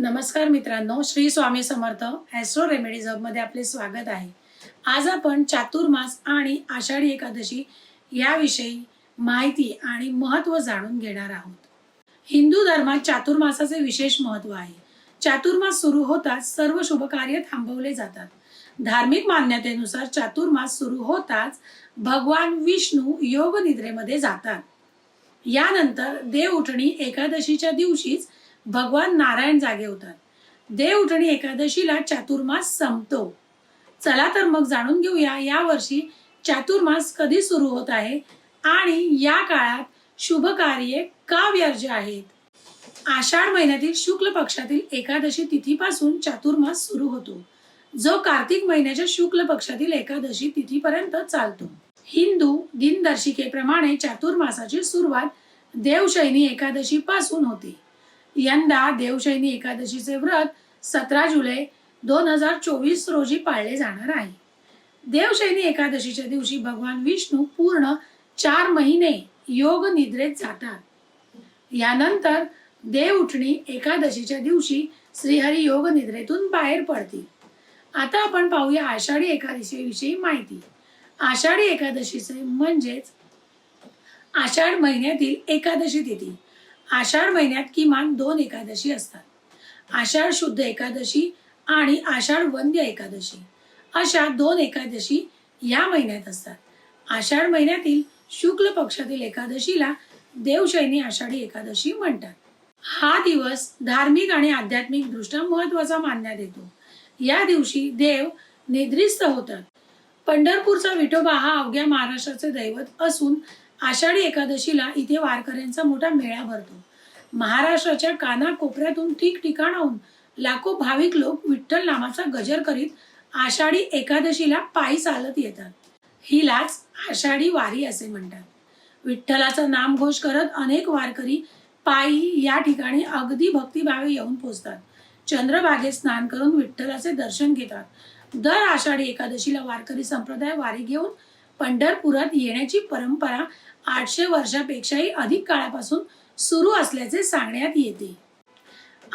नमस्कार मित्रांनो Shri Swami Samarth astro remedies हबमध्ये आपले स्वागत आहे. आज आपण चातुर्मास आणि आषाढी एकादशी याविषयी माहिती आणि महत्त्व जाणून घेणार आहोत. हिंदू धर्मात चातुर्मासाचे विशेष महत्त्व आहे. चातुर्मास सुरू होताच सर्व शुभ कार्य थांबवले जातात. धार्मिक मान्यतेनुसार चातुर्मास सुरू होताच भगवान विष्णू योग निद्रेमध्ये जातात. यानंतर देव उठणी एकादशीच्या दिवशीच भगवान नारायण जागे होतात. देव उठणी एकादशीला चातुर्मास संपतो. चला तर मग जाणून घेऊया या वर्षी चातुर्मास कधी सुरू होत आहे आणि या काळात शुभ कार्य का व्यर्ज आहेत. आषाढ महिन्यातील शुक्ल पक्षातील एकादशी तिथीपासून चातुर्मास सुरू होतो. जो कार्तिक महिन्याच्या शुक्ल पक्षातील एकादशी तिथीपर्यंत चालतो. हिंदू दिनदर्शिकेप्रमाणे चातुर्मासाची सुरुवात देवशैनी एकादशी पासून होते. यंदा देवशैनी एकादशीचे व्रत सतरा जुलै दोन हजार चोवीस रोजी पाळले जाणार आहे. देवशैनी एकादशीच्या दिवशी भगवान विष्णू पूर्ण चार महिने योग निद्रेत जातात. यानंतर देव उठणी एकादशीच्या दिवशी श्रीहरी योग निद्रेतून बाहेर पडतील. आता आपण पाहूया आषाढी एकादशीविषयी माहिती. आषाढी एकादशीचे म्हणजेच आषाढ महिन्यातील एकादशी तिथी. आषाढ महिन्यात किमान दोन एकादशी असतात. आषाढ शुद्ध एकादशी आणि आषाढ वंद्य एकादशी अशा दोन एकादशी या महिन्यात असतात. आषाढ महिन्यातील शुक्ल पक्षातील एकादशीला देवशैनी आषाढी एकादशी म्हणतात. हा दिवस धार्मिक आणि आध्यात्मिक दृष्ट्या महत्त्वाचा मानण्यात येतो. या दिवशी देव निद्रिस्त होतात. पंढरपूरचा विठोबा हा अवघ्या महाराष्ट्राचे दैवत असून आषाढी एकादशीला इथे वारकऱ्यांचा मोठा मेळा भरतो. महाराष्ट्राच्या कानाकोपऱ्यातून ठिकठिकाणाहून लाखो भाविक लोक विठ्ठल नामाचा गजर करीत आषाढी एकादशीला पायी चालत येतात. हिलाच आषाढी वारी असे म्हणतात. विठ्ठलाचा नामघोष करत अनेक वारकरी पायी या ठिकाणी अगदी भक्तिभावे येऊन पोचतात. चंद्रभागेत स्नान करून विठ्ठलाचे दर्शन घेतात. दर आषाढी एकादशीला वारकरी संप्रदाय वारी घेऊन पंढरपुरात येण्याची परंपरा आठशे वर्षापेक्षाही अधिक काळापासून सुरू असल्याचे सांगण्यात येते.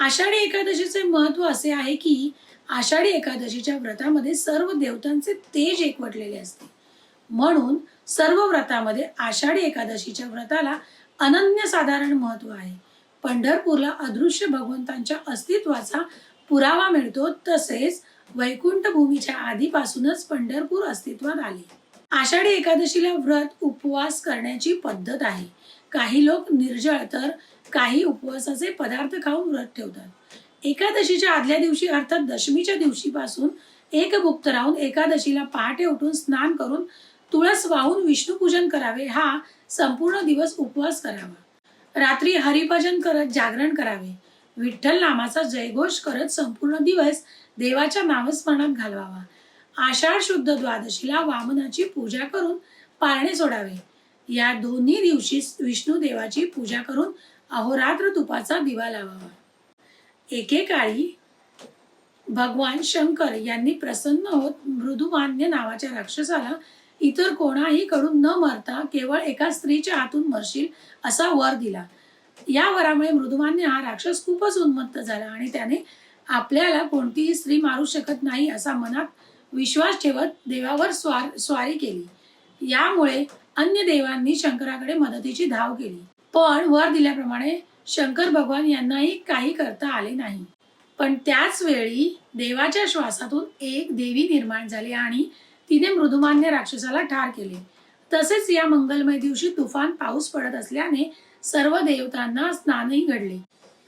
आषाढी एकादशीचे महत्त्व असे आहे की आषाढी एकादशीच्या व्रतामध्ये सर्व देवतांचे तेज एकवटलेले असते. म्हणून सर्व व्रतामध्ये आषाढी एकादशीच्या व्रताला अनन्यसाधारण महत्त्व आहे. पंढरपूरला अदृश्य भगवंतांच्या अस्तित्वाचा पुरावा मिळतो तसेच वैकुंठ भूमीच्या आधीपासूनच पंढरपूर अस्तित्वात आले. आषाढी एकादशीला व्रत उपवास करण्याची पद्धत आहे. काही लोक निर्जळ तर काही उपवासाचे पदार्थ खाऊन व्रत ठेवतात. एकादशीच्या आदल्या दिवशी अर्थात दशमीच्या दिवशीपासून एक राहून एकादशीला पहाटे उठून स्नान करून तुळस वाहून विष्णूपूजन करावे हा संपूर्ण दिवस उपवास करावा. रात्री हरिभजन करत जागरण करावे. विठ्ठल नामाचा जयघोष करत संपूर्ण दिवस देवाच्या नामस्मरणात घालवावा. आषाढ शुद्ध द्वादशीला वामनाची पूजा करून पारणे सोडावे. या दोन्ही दिवशी विष्णू देवाची पूजा करून अहोरात्र तुपाचा दिवा लावावा. एकेकाळी भगवान शंकर यांनी प्रसन्न होत मृदुमान्य नावाच्या राक्षसाला इतर कोणाही कडून न मरता केवळ एका स्त्रीच्या हातून मरशील असा वर दिला. या वरामुळे मृदुमान्य हा राक्षस खूपच उन्मत्त झाला आणि त्याने आपल्याला कोणतीही स्त्री मारू शकत नाही असा मनात विश्वास ठेवत देवावर स्वार स्वारी केली. यामुळे अन्य देवांनी शंकराकडे मदतीची धाव केली. पण वर दिल्याप्रमाणे शंकर भगवान यांनाही काही करता आले नाही. पण त्याच वेळी देवाच्या श्वासातून एक देवी निर्माण झाली आणि तिने मृदुमान्य राक्षसाला ठार केले. तसेच या मंगलमय दिवशी तुफान पाऊस पडत असल्याने सर्व देवतांना स्नानही घडले.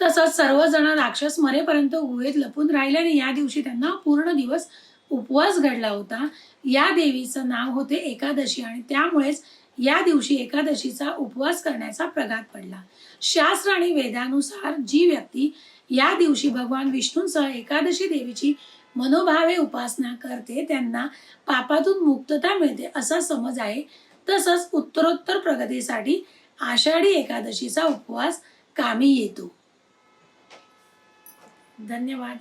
तसंच सर्वजण राक्षस मरेपर्यंत गुहेत लपून राहिल्याने या दिवशी त्यांना पूर्ण दिवस उपवास घडला होता. या देवीचं नाव होते एकादशी आणि त्यामुळेच या दिवशी एकादशीचा उपवास करण्याचा प्रघात पडला. शास्त्र आणि वेदानुसार जी व्यक्ती या दिवशी भगवान विष्णूंसह एकादशी देवीची मनोभावे उपासना करते त्यांना पापातून मुक्तता मिळते असा समज आहे. तसंच उत्तरोत्तर प्रगतीसाठी आषाढी एकादशीचा उपवास कामी येतो. धन्यवाद.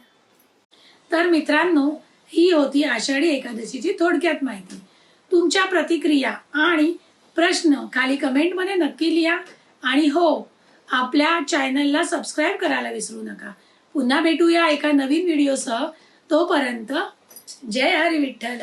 तर मित्रांनो ही होती आषाढी एकादशीची थोडक्यात माहिती. तुमच्या प्रतिक्रिया आणि प्रश्न खाली कमेंटमध्ये नक्की लिहा. आणि हो आपल्या चॅनलला सबस्क्राईब करायला विसरू नका. पुन्हा भेटूया एका नवीन व्हिडिओसह. तोपर्यंत जय हरी विठ्ठल.